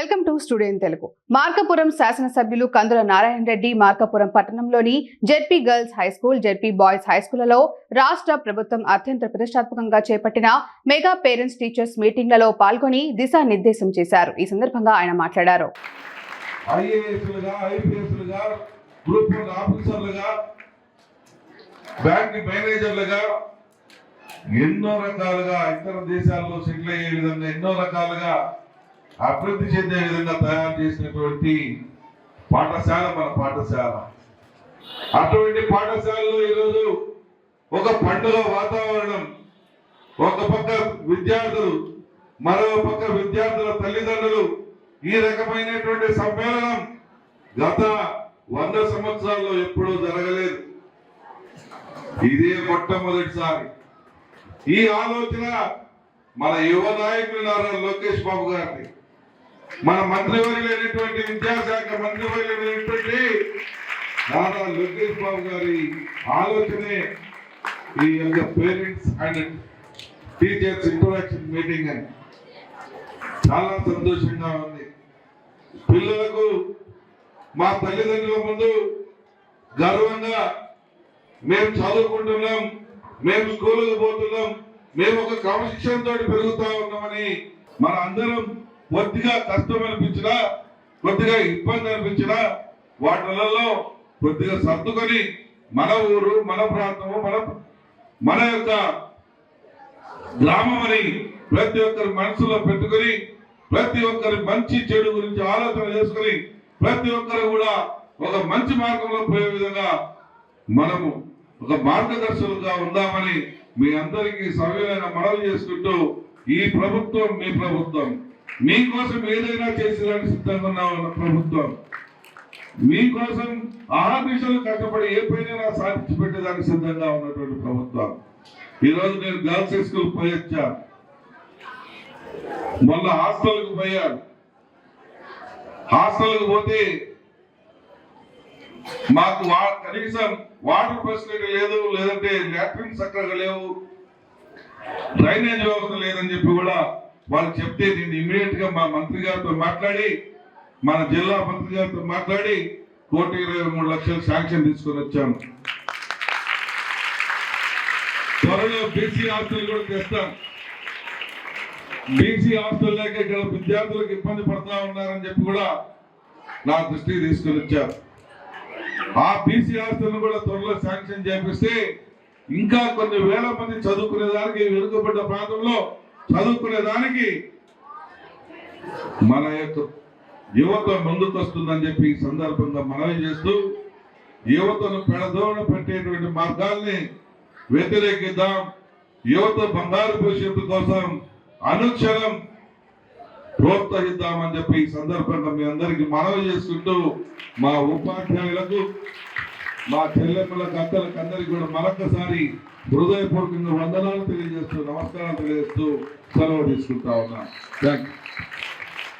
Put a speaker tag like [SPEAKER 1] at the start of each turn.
[SPEAKER 1] Welcome to Studio Telugu. Markapuram శాసనసభ్యులు కందుల నారాయణ రెడ్డి మార్కపురం పట్టణంలోని ZP girls high school ZP boys high స్కూళ్ళలో రాష్ట్ర ప్రభుత్వం అత్యంత ప్రతిష్టాత్మకంగా చేపట్టిన మెగా పేరెంట్స్ టీచర్స్ మీటింగ్లలో పాల్గొని దిశానిర్దేశం చేశారు. ఈ సందర్భంగా ఆయన మాట్లాడారు.
[SPEAKER 2] ఎన్నో రకాలుగా ఇతర దేశాల్లో సెటిల్ అయ్యే విధంగా ఎన్నో రకాలుగా అభివృద్ధి చెందే విధంగా తయారు చేసినటువంటి పాఠశాల మన పాఠశాల. అటువంటి పాఠశాలలో ఈరోజు ఒక పండుగ వాతావరణం ఒక పక్క విద్యార్థులు మరో పక్క విద్యార్థుల తల్లిదండ్రులు ఈ రకమైనటువంటి సమ్మేళనం గత వంద సంవత్సరాల్లో ఎప్పుడూ జరగలేదు. ఇదే మొట్టమొదటిసారి. ఈ ఆలోచన మన యువ నాయకులు నారా లోకేష్ బాబు గారిని మన మంత్రివర్యులైనటువంటి విద్యాశాఖ మంత్రివర్యులైనటువంటి నారా లోకేష్ బాబు గారి ఆలోచనే ఈ యొక్క parents and teachers interaction meeting అని. చాలా సంతోషంగా ఉంది. పిల్లలకు మా తల్లిదండ్రుల ముందు గర్వంగా మేము చదువుకుంటున్నాం మేము స్కూలుకు పోతున్నాం మేము ఒక క్రమశిక్షణతో పెరుగుతా ఉన్నామని మన అందరం కొద్దిగా కష్టం అనిపించినా కొద్దిగా ఇబ్బంది అనిపించినా వాటిలలో కొద్దిగా సర్దుకొని మన ఊరు మన ప్రాంతము మన మన యొక్క గ్రామం అని ప్రతి ఒక్కరి మనసులో పెట్టుకొని ప్రతి ఒక్కరి మంచి చెడు గురించి ఆలోచన చేసుకొని ప్రతి ఒక్కరు కూడా ఒక మంచి మార్గంలో పోయే విధంగా మనము ఒక మార్గదర్శకులుగా ఉందామని మీ అందరికీ సవ్యమైన మనవి చేసుకుంటూ ఈ ప్రభుత్వం మీ ప్రభుత్వం. మీకోసం ఏదైనా చేసేదానికి సిద్ధంగా ఉన్న ప్రభుత్వం. మీకోసం ఆహాభిషలు కష్టపడి ఏ పైన సాధించి పెట్టేదానికి సిద్ధంగా ఉన్నటువంటి ప్రభుత్వం. ఈరోజు నేను గర్ల్స్ స్కూల్ పోయి మొన్న హాస్టల్కి పోయాను హాస్టల్కి పోతే మాకు వా- కనీసం వాటర్ ఫెసిలిటీ లేదు లేదంటే ల్యాట్రిన్ చక్కగా లేవు డ్రైనేజ్ వ్యవస్థ లేదని చెప్పి కూడా వాళ్ళు చెప్తే నేను ఇమీడియట్గా మా మంత్రి గారితో మాట్లాడి మన జిల్లా మంత్రి గారితో మాట్లాడి కోటి ఇరవై మూడు లక్షలు శాంక్షన్ తీసుకొని వచ్చాను త్వరలో బీసీ హాస్టల్ కూడా తెస్తాం. బీసీ హాస్టల్ లేక ఇక్కడ విద్యార్థులకు ఇబ్బంది పడుతూ ఉన్నారని చెప్పి కూడా నా దృష్టికి తీసుకొని వచ్చారు. ఆ బీసీ ఆస్తులను కూడా త్వరలో శాంక్షన్ చేపిస్తే ఇంకా కొన్ని వేల మంది చదువుకునే దానికి వెనుకబడ్డ ప్రాంతంలో చదువుకునే దానికి మన యొక్క యువత ముందుకొస్తుందని చెప్పి ఈ సందర్భంగా మనవి చేస్తూ యువతను పెడదోడ పెట్టేటువంటి మార్గాల్ని వ్యతిరేకిద్దాం. యువత బంగారు భవిష్యత్తు కోసం అనుక్షణం ప్రోత్సహిద్దామని చెప్పి ఈ సందర్భంగా మీ అందరికి మనవి చేసుకుంటూ మా ఉపాధ్యాయులకు మా చెల్లెమ్మలకు అక్కలకు అందరికి కూడా మరొకసారి హృదయపూర్వకంగా వందనాలు తెలియజేస్తూ నమస్కారాలు తెలియజేస్తూ సెలవు తీసుకుంటా ఉన్నా. Thank you